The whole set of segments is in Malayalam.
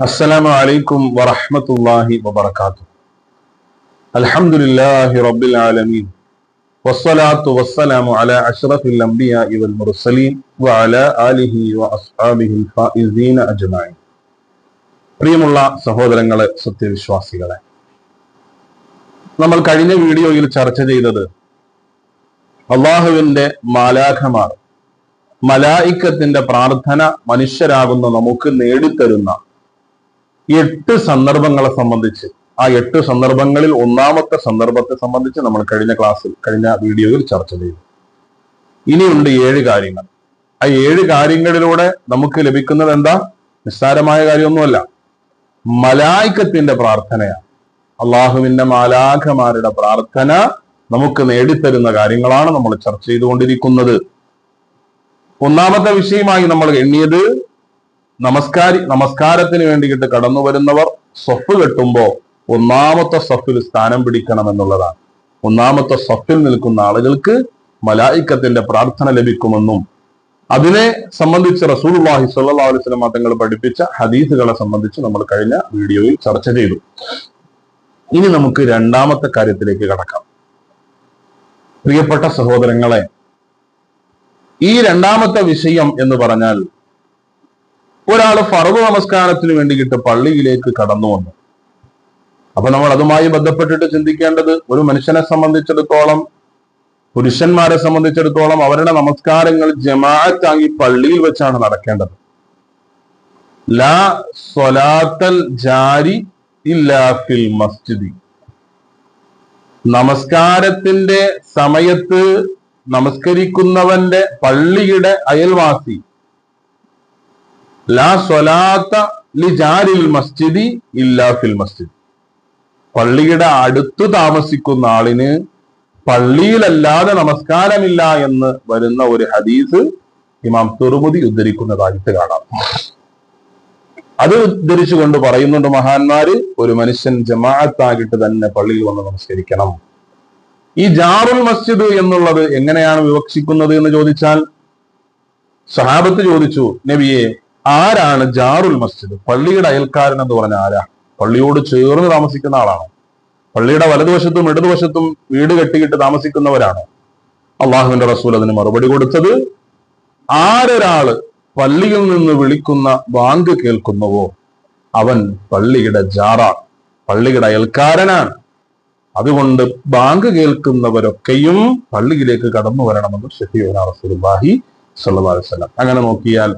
السلام عليكم ورحمة الله وبركاته الحمد لله رب العالمين والصلاة والسلام على أشرف الأنبياء والمرسلين وعلى آله وأصحابه الفائزين أجمعين പ്രിയമുള്ള സഹോദരങ്ങളെ സത്യവിശ്വാസികളെ നമ്മൾ കഴിഞ്ഞ വീഡിയോയിൽ ചർച്ച ചെയ്തത് അള്ളാഹുവിന്റെ മാലാഖമാർ മലായിക്കത്തിന്റെ പ്രാർത്ഥന മനുഷ്യരാകുന്ന നമുക്ക് നേടിത്തരുന്ന എട്ട് സന്ദർഭങ്ങളെ സംബന്ധിച്ച്. ആ എട്ട് സന്ദർഭങ്ങളിൽ ഒന്നാമത്തെ സന്ദർഭത്തെ സംബന്ധിച്ച് നമ്മൾ കഴിഞ്ഞ ക്ലാസ്സിൽ കഴിഞ്ഞ വീഡിയോയിൽ ചർച്ച ചെയ്തു. ഇനിയുണ്ട് ഏഴ് കാര്യങ്ങൾ. ആ ഏഴ് കാര്യങ്ങളിലൂടെ നമുക്ക് ലഭിക്കുന്നത് എന്താ? നിസ്സാരമായ കാര്യമൊന്നുമല്ല. മലായിക്കത്തിന്റെ പ്രാർത്ഥനയാണ്. അള്ളാഹുവിന്റെ മാലാഖമാരുടെ പ്രാർത്ഥന നമുക്ക് നേടിത്തരുന്ന കാര്യങ്ങളാണ് നമ്മൾ ചർച്ച ചെയ്തുകൊണ്ടിരിക്കുന്നത്. ഒന്നാമത്തെ വിഷയമായി നമ്മൾ എണ്ണിയത് നമസ്കാരി നമസ്കാരത്തിന് വേണ്ടിയിട്ട് കടന്നു വരുന്നവർ സ്വപ്പ് കെട്ടുമ്പോ ഒന്നാമത്തെ സഫിൽ സ്ഥാനം പിടിക്കണം എന്നുള്ളതാണ്. ഒന്നാമത്തെ സഫിൽ നിൽക്കുന്ന ആളുകൾക്ക് മലായിക്കത്തിന്റെ പ്രാർത്ഥന ലഭിക്കുമെന്നും അതിനെ സംബന്ധിച്ച് റസൂൽഹി സല്ലാ അലൈവലം തങ്ങൾ പഠിപ്പിച്ച ഹദീസുകളെ സംബന്ധിച്ച് നമ്മൾ കഴിഞ്ഞ വീഡിയോയിൽ ചർച്ച ചെയ്തു. ഇനി നമുക്ക് രണ്ടാമത്തെ കാര്യത്തിലേക്ക് കടക്കാം. പ്രിയപ്പെട്ട സഹോദരങ്ങളെ ഈ രണ്ടാമത്തെ വിഷയം എന്ന് പറഞ്ഞാൽ ഒരാൾ ഫറവ് നമസ്കാരത്തിന് വേണ്ടിയിട്ട് പള്ളിയിലേക്ക് കടന്നു വന്നു. അപ്പൊ നമ്മൾ അതുമായി ബന്ധപ്പെട്ടിട്ട് ചിന്തിക്കേണ്ടത് ഒരു മനുഷ്യനെ സംബന്ധിച്ചിടത്തോളം പുരുഷന്മാരെ സംബന്ധിച്ചിടത്തോളം അവരുടെ നമസ്കാരങ്ങൾ ജമാഅത്താങ്ങി പള്ളിയിൽ വെച്ചാണ് നടക്കേണ്ടത്. ലാ സ്വലാത്തൽ ജാരി ഫിൽ മസ്ജിദി. നമസ്കാരത്തിന്റെ സമയത്ത് നമസ്കരിക്കുന്നവന്റെ പള്ളിയുടെ അയൽവാസി. ലാ സ്വലാത്ത ലിജാരിൽ മസ്ജിദി ഇല്ലാ ഫിൽ മസ്ജിദ്. പള്ളിയുടെ അടുത്ത് താമസിക്കുന്ന ആളിന് പള്ളിയിലല്ലാതെ നമസ്കാരമില്ല എന്ന് വരുന്ന ഒരു ഹദീസ് ഇമാം തുറുമുതി ഉദ്ധരിക്കുന്നതായിട്ട് കാണാം. അത് ഉദ്ധരിച്ചുകൊണ്ട് പറയുന്നുണ്ട് മഹാന്മാര് ഒരു മനുഷ്യൻ ജമാഅത്താകിട്ട് തന്നെ പള്ളിയിൽ വന്ന് നമസ്കരിക്കണം. ഈ ജാറുൽ മസ്ജിദ് എന്നുള്ളത് എങ്ങനെയാണ് വിവക്ഷിക്കുന്നത് എന്ന് ചോദിച്ചാൽ സഹാബത്ത് ചോദിച്ചു നബിയെ ആരാണ് ജാറുൽ മസ്ജിദ്? പള്ളിയുടെ അയൽക്കാരൻ എന്ന് പറഞ്ഞ ആരാ? പള്ളിയോട് ചേർന്ന് താമസിക്കുന്ന ആളാണ്? പള്ളിയുടെ വലതുവശത്തും ഇടതുവശത്തും വീട് കെട്ടിയിട്ട് താമസിക്കുന്നവരാണ്? അള്ളാഹുവിന്റെ റസൂൽ അതിന് മറുപടി കൊടുത്തത് ആരൊരാൾ പള്ളിയിൽ നിന്ന് വിളിക്കുന്ന ബാങ്ക് കേൾക്കുന്നുവോ അവൻ പള്ളിയുടെ ജാറാണ് പള്ളിയുടെ അയൽക്കാരനാണ്. അതുകൊണ്ട് ബാങ്ക് കേൾക്കുന്നവരൊക്കെയും പള്ളിയിലേക്ക് കടന്നു വരണമെന്ന് ഷെഫിയോന വസല്ലം. അങ്ങനെ നോക്കിയാൽ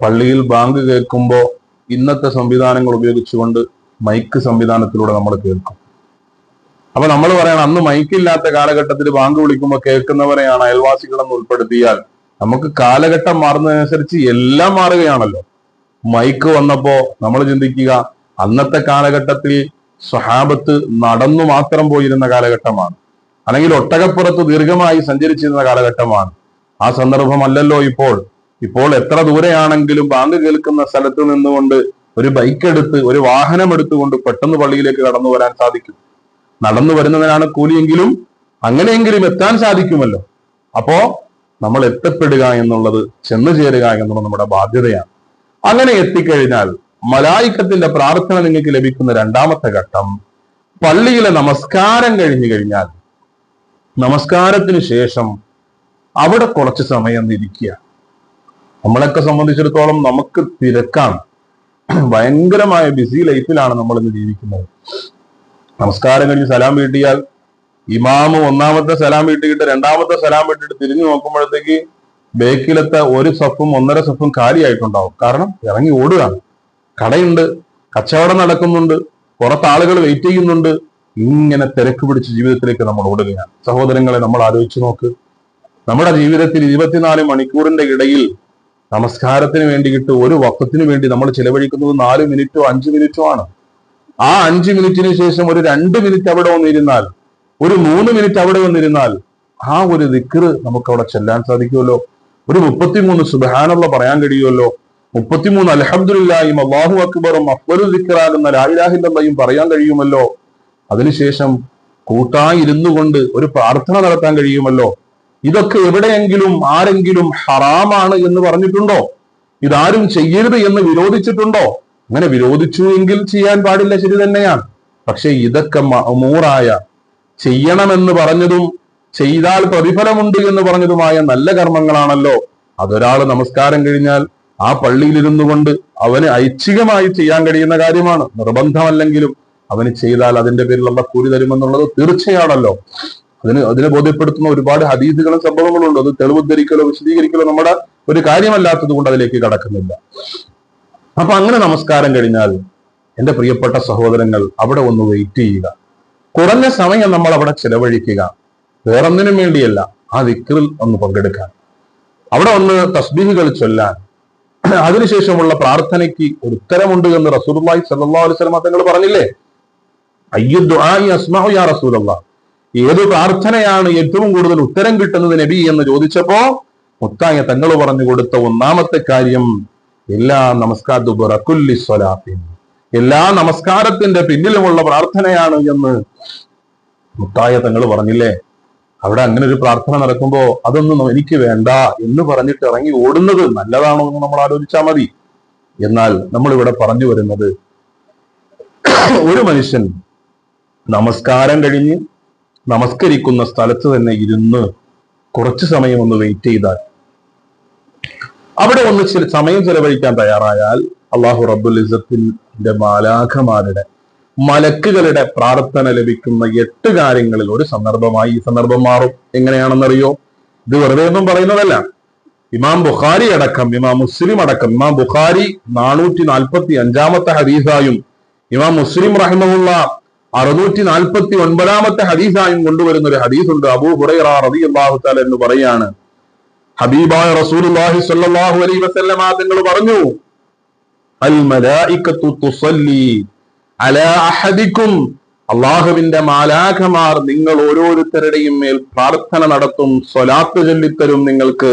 പള്ളിയിൽ ബാങ്ക് കേൾക്കുമ്പോൾ ഇന്നത്തെ സംവിധാനങ്ങൾ ഉപയോഗിച്ചുകൊണ്ട് മൈക്ക് സംവിധാനത്തിലൂടെ നമ്മൾ കേൾക്കും. അപ്പൊ നമ്മൾ പറയണം അന്ന് മൈക്ക് ഇല്ലാത്ത കാലഘട്ടത്തിൽ ബാങ്ക് വിളിക്കുമ്പോൾ കേൾക്കുന്നവരെയാണ് അയൽവാസികളെന്ന് ഉൾപ്പെടുത്തിയാൽ നമുക്ക് കാലഘട്ടം മാറുന്നതിനനുസരിച്ച് എല്ലാം മാറുകയാണല്ലോ. മൈക്ക് വന്നപ്പോ നമ്മൾ ചിന്തിക്കുക അന്നത്തെ കാലഘട്ടത്തിൽ സ്വഹാബത്ത് നടന്നു മാത്രം പോയിരുന്ന കാലഘട്ടമാണ്. അല്ലെങ്കിൽ ഒട്ടകപ്പുറത്ത് ദീർഘമായി സഞ്ചരിച്ചിരുന്ന കാലഘട്ടമാണ്. ആ സന്ദർഭമല്ലല്ലോ ഇപ്പോൾ. ഇപ്പോൾ എത്ര ദൂരെയാണെങ്കിലും ബാങ്ക് കേൾക്കുന്ന സ്ഥലത്ത് നിന്നുകൊണ്ട് ഒരു ബൈക്ക് എടുത്ത് ഒരു വാഹനം എടുത്തുകൊണ്ട് പെട്ടെന്ന് പള്ളിയിലേക്ക് കടന്നു വരാൻ സാധിക്കും. നടന്നു വരുന്നതിനാണ് കൂലിയെങ്കിലും അങ്ങനെയെങ്കിലും എത്താൻ സാധിക്കുമല്ലോ. അപ്പോ നമ്മൾ എത്തപ്പെടുക എന്നുള്ളത് ചെന്നു ചേരുക എന്നുള്ളത് നമ്മുടെ ബാധ്യതയാണ്. അങ്ങനെ എത്തിക്കഴിഞ്ഞാൽ മലായിക്കത്തിന്റെ പ്രാർത്ഥന നിങ്ങൾക്ക് ലഭിക്കുന്ന രണ്ടാമത്തെ ഘട്ടം പള്ളിയിലെ നമസ്കാരം കഴിഞ്ഞു കഴിഞ്ഞാൽ നമസ്കാരത്തിന് ശേഷം അവിടെ കുറച്ച് സമയം ഇരിക്കുക നമ്മളൊക്കെ സംബന്ധിച്ചിടത്തോളം നമുക്ക് തിരക്കാണ്. ഭയങ്കരമായ ബിസി ലൈഫിലാണ് നമ്മൾ ഇന്ന് ജീവിക്കുന്നത്. നമസ്കാരം കഴിഞ്ഞ് സലാം വീട്ടിയാൽ ഇമാമ് ഒന്നാമത്തെ സലാം വീട്ടിയിട്ട് രണ്ടാമത്തെ സലാം വീട്ടിട്ട് തിരിഞ്ഞു നോക്കുമ്പോഴത്തേക്ക് ബേക്കിലത്തെ ഒരു സഫും ഒന്നര സഫും കാലിയായിട്ടുണ്ടാവും. കാരണം ഇറങ്ങി ഓടുകയാണ്. കടയുണ്ട് കച്ചവടം നടക്കുന്നുണ്ട് പുറത്ത് ആളുകൾ വെയിറ്റ് ചെയ്യുന്നുണ്ട്. ഇങ്ങനെ തിരക്ക് പിടിച്ച ജീവിതത്തിലേക്ക് നമ്മൾ ഓടുകയാണ്. സഹോദരങ്ങളെ നമ്മൾ ആലോചിച്ചു നോക്ക്. നമ്മുടെ ജീവിതത്തിൽ ഇരുപത്തിനാല് മണിക്കൂറിന്റെ ഇടയിൽ നമസ്കാരത്തിന് വേണ്ടിയിട്ട് ഒരു വക്കത്തിന് വേണ്ടി നമ്മൾ ചിലവഴിക്കുന്നത് നാല് മിനിറ്റോ അഞ്ച് മിനിറ്റോ ആണ്. ആ അഞ്ച് മിനിറ്റിന് ശേഷം ഒരു രണ്ട് മിനിറ്റ് അവിടെ വന്നിരുന്നാൽ ഒരു മൂന്ന് മിനിറ്റ് അവിടെ വന്നിരുന്നാൽ ആ ഒരു ദിക്കറ് നമുക്ക് അവിടെ ചെല്ലാൻ സാധിക്കുമല്ലോ. ഒരു മുപ്പത്തിമൂന്ന് സുബാനുള്ള പറയാൻ കഴിയുമല്ലോ. മുപ്പത്തിമൂന്ന് അലഹദില്ലായും അള്ളാഹു അക്ബറും അക്ബറു ദിക്കറാകുന്ന ലായിലാഹില്ലയും പറയാൻ കഴിയുമല്ലോ? അതിനുശേഷം കൂട്ടായി ഇരുന്നു കൊണ്ട് ഒരു പ്രാർത്ഥന നടത്താൻ കഴിയുമല്ലോ? ഇതൊക്കെ എവിടെയെങ്കിലും ആരെങ്കിലും ഹറാമാണ് എന്ന് പറഞ്ഞിട്ടുണ്ടോ? ഇതാരും ചെയ്യരുത് എന്ന് വിരോധിച്ചിട്ടുണ്ടോ? അങ്ങനെ വിരോധിച്ചു എങ്കിൽ ചെയ്യാൻ പാടില്ല ശരി തന്നെയാണ്. പക്ഷെ ഇതൊക്കെ മൂറായ ചെയ്യണമെന്ന് പറഞ്ഞതും ചെയ്താൽ പ്രതിഫലമുണ്ട് എന്ന് പറഞ്ഞതുമായ നല്ല കർമ്മങ്ങളാണല്ലോ. അതൊരാൾ നമസ്കാരം കഴിഞ്ഞാൽ ആ പള്ളിയിലിരുന്നു കൊണ്ട് അവന് ഐച്ഛികമായി ചെയ്യാൻ കഴിയുന്ന കാര്യമാണ്. നിർബന്ധമല്ലെങ്കിലും അവന് ചെയ്താൽ അതിന്റെ പേരിൽ അള്ള കൂലി തരുമെന്നുള്ളത് തീർച്ചയാണല്ലോ. അതിന് അതിനെ ബോധ്യപ്പെടുത്തുന്ന ഒരുപാട് ഹദീസുകളും സംഭവങ്ങളും ഉണ്ട് അത് തെളിവുദ്ധരിക്കലോ വിശദീകരിക്കലോ നമ്മുടെ ഒരു കാര്യമല്ലാത്തത് കൊണ്ട് അതിലേക്ക് കടക്കുന്നില്ല. അപ്പൊ അങ്ങനെ നമസ്കാരം കഴിഞ്ഞാൽ എന്റെ പ്രിയപ്പെട്ട സഹോദരങ്ങൾ അവിടെ ഒന്ന് വെയിറ്റ് ചെയ്യുക. കുറഞ്ഞ സമയം നമ്മൾ അവിടെ ചെലവഴിക്കുക. വേറൊന്നിനും വേണ്ടിയല്ല ആ വിക്രിൽ ഒന്ന് പങ്കെടുക്കാൻ. അവിടെ ഒന്ന് തസ്ബീഹുകൾ ചൊല്ലാൻ. അതിനുശേഷമുള്ള പ്രാർത്ഥനയ്ക്ക് ഒരു ഉത്തരമുണ്ട് എന്ന് റസൂർലായി വസല്ലം തങ്ങൾ പറഞ്ഞില്ലേ? അയ്യു ദുആഇ അസ്മഉ യാ റസൂലല്ലാഹ് ഏത് പ്രാർത്ഥനയാണ് ഏറ്റവും കൂടുതൽ ഉത്തരം കിട്ടുന്നത് നബി എന്ന് ചോദിച്ചപ്പോ മുത്തായ തങ്ങൾ പറഞ്ഞു കൊടുത്ത ഒന്നാമത്തെ കാര്യം എല്ലാ നമസ്കാരത്തുലി സ്വലാത്തിൻ. എല്ലാ നമസ്കാരത്തിന്റെ പിന്നിലുമുള്ള പ്രാർത്ഥനയാണ് എന്ന് മുത്തായ തങ്ങൾ പറഞ്ഞില്ലേ? അവിടെ അങ്ങനെ ഒരു പ്രാർത്ഥന നടക്കുമ്പോ അതൊന്നും എനിക്ക് വേണ്ട എന്ന് പറഞ്ഞിട്ട് ഇറങ്ങി ഓടുന്നത് നല്ലതാണോ എന്ന് നമ്മൾ ആലോചിച്ചാൽ മതി. എന്നാൽ നമ്മൾ ഇവിടെ പറഞ്ഞു വരുന്നത് ഒരു മനുഷ്യൻ നമസ്കാരം കഴിഞ്ഞ് നമസ്കരിക്കുന്ന സ്ഥലത്ത് തന്നെ ഇരുന്ന് കുറച്ച് സമയം ഒന്ന് വെയിറ്റ് ചെയ്താൽ അവിടെ ഒന്ന് ചില സമയം ചെലവഴിക്കാൻ തയ്യാറായാൽ അള്ളാഹു റബ്ബുൽ ഇസത്തിന്റെ മാലാഖമാരുടെ മലക്കുകളുടെ പ്രാർത്ഥന ലഭിക്കുന്ന എട്ട് കാര്യങ്ങളിൽ ഒരു സന്ദർഭമായി ഈ സന്ദർഭം മാറും. എങ്ങനെയാണെന്നറിയോ? ഇത് വെറുതെ ഒന്നും പറയുന്നതല്ല. ഇമാം ബുഖാരി അടക്കം ഇമാം മുസ്ലിം അടക്കം ഇമാം ബുഖാരി നാനൂറ്റി നാൽപ്പത്തി അഞ്ചാമത്തെ ഹദീസായും ഇമാം മുസ്ലിം റഹിമുള്ള അറുന്നൂറ്റി നാൽപ്പത്തി ഒൻപതാമത്തെ ഹദീസായും കൊണ്ടുവരുന്ന ഒരു ഹദീസുണ്ട്. അബൂ ഹുറൈറ റളിയല്ലാഹു താല എന്ന് പറയാണ്. ഹബീബായ റസൂലുള്ളാഹി സ്വല്ലല്ലാഹു അലൈഹി വസല്ലമ തങ്ങൾ പറഞ്ഞു അൽ മലായികത്തു തുസല്ലി അലാ അഹദിക്കും. അള്ളാഹുവിന്റെ മാലാഖമാർ നിങ്ങൾ ഓരോരുത്തരുടെയും മേൽ പ്രാർത്ഥന നടത്തും സ്വലാത്ത് ചൊല്ലിത്തരും നിങ്ങൾക്ക്.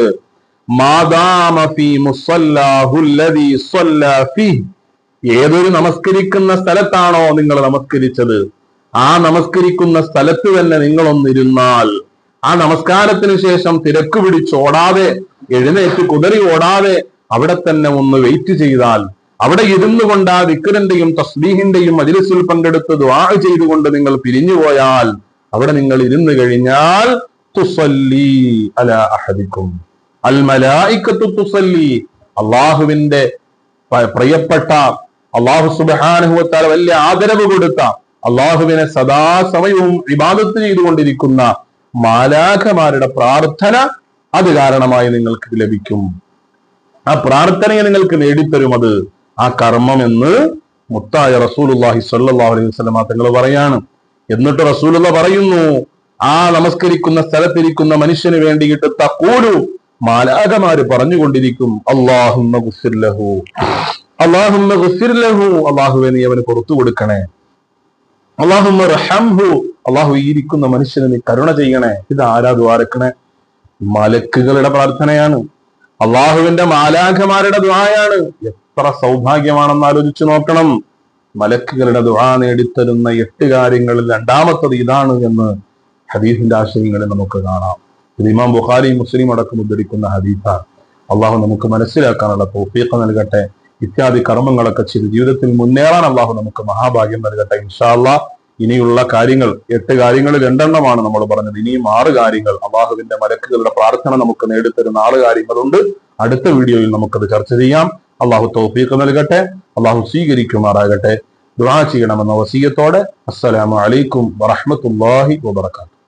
ഏതൊരു നമസ്കരിക്കുന്ന സ്ഥലത്താണോ നിങ്ങൾ നമസ്കരിച്ചത്? ആ നമസ്കരിക്കുന്ന സ്ഥലത്ത് തന്നെ നിങ്ങളൊന്നിരുന്നാൽ ആ നമസ്കാരത്തിന് ശേഷം തിരക്ക് പിടിച്ച് ഓടാതെ എഴുന്നേറ്റ് കുതറി ഓടാതെ അവിടെ തന്നെ ഒന്ന് വെയിറ്റ് ചെയ്താൽ അവിടെ ഇരുന്നു കൊണ്ട് ആ വിക്രന്റെയും തസ്ബീഹിന്റെയും മജിലിസിൽ പങ്കെടുത്ത് ദ്വാ ചെയ്തുകൊണ്ട് നിങ്ങൾ പിരിഞ്ഞു പോയാൽ അവിടെ നിങ്ങൾ ഇരുന്നു കഴിഞ്ഞാൽ തുസല്ലി അല അഹദിക്കും. അൽ തുസല്ലി. അള്ളാഹുവിന്റെ പ്രിയപ്പെട്ട അള്ളാഹു സുബാനുഭവത്താൽ വലിയ ആദരവ് കൊടുത്ത അള്ളാഹുവിനെ സദാസമയവും വിവാദത്ത് ചെയ്തുകൊണ്ടിരിക്കുന്ന മാലാഖമാരുടെ പ്രാർത്ഥന അത് കാരണമായി നിങ്ങൾക്ക് ലഭിക്കും. ആ പ്രാർത്ഥനയെ നിങ്ങൾക്ക് നേടിത്തരും അത്. ആ കർമ്മം എന്ന് മുത്തായ റസൂലുള്ളാഹി സ്വല്ലല്ലാഹു അലൈഹി വസ്ലമ തങ്ങൾ പറയാണ്. എന്നിട്ട് റസൂലുള്ള പറയുന്നു ആ നമസ്കരിക്കുന്ന സ്ഥലത്തിരിക്കുന്ന മനുഷ്യന് വേണ്ടിയിട്ട് തക്കൂലു മാലാകമാര് പറഞ്ഞുകൊണ്ടിരിക്കും അള്ളാഹുമ്മ ഗുസിർലഹു അള്ളാഹുമ്മ ഗുഫിർ ലഹു അള്ളാഹുവെ നീ അവന് പുറത്തു കൊടുക്കണേ അള്ളാഹുമ്മ റഹംഹു അള്ളാഹു ഇരിക്കുന്ന മനുഷ്യന് നീ കരുണ ചെയ്യണേ ഇത് ആരാ ദ്വാരക്കണേ? മലക്കുകളുടെ പ്രാർത്ഥനയാണ് അള്ളാഹുവിന്റെ മാലാഖമാരുടെ ദ്വായാണ് എത്ര സൗഭാഗ്യമാണെന്ന് ആലോചിച്ചു നോക്കണം. മലക്കുകളുടെ ദുആ നേടിത്തരുന്ന എട്ട് കാര്യങ്ങളിൽ രണ്ടാമത്തത് ഇതാണ് എന്ന് ഹദീസിന്റെ ആശയങ്ങളിൽ നമുക്ക് കാണാം. ഇത് ഇമാം ബുഖാരി മുസ്ലിം അടക്കം ഉദ്ധരിക്കുന്ന ഹദീസാണ്. അള്ളാഹു നമുക്ക് മനസ്സിലാക്കാനുള്ള തോഫീഖ് നൽകട്ടെ. ഇത്യാദി കർമ്മങ്ങളൊക്കെ ചെയ്ത് ജീവിതത്തിൽ മുന്നേറാൻ അള്ളാഹു നമുക്ക് മഹാഭാഗ്യം നൽകട്ടെ ഇൻഷാല്ല ഇനിയുള്ള കാര്യങ്ങൾ എട്ട് കാര്യങ്ങളിൽ രണ്ടെണ്ണമാണ് നമ്മൾ പറഞ്ഞത്. ഇനിയും ആറ് കാര്യങ്ങൾ. അള്ളാഹുവിന്റെ മലക്കുകളുടെ പ്രാർത്ഥന നമുക്ക് നേടിത്തരുന്ന ആറ് കാര്യങ്ങളുണ്ട് അടുത്ത വീഡിയോയിൽ നമുക്കത് ചർച്ച ചെയ്യാം. അള്ളാഹു തൗഫീഖ് നൽകട്ടെ. അള്ളാഹു സ്വീകരിക്കുമാറാകട്ടെ. ദുആ ചെയ്യണമെന്ന വസീയത്തോടെ അസ്സലാമു അലൈക്കും വറഹ്മത്തുള്ളാഹി വബറകാതുഹു.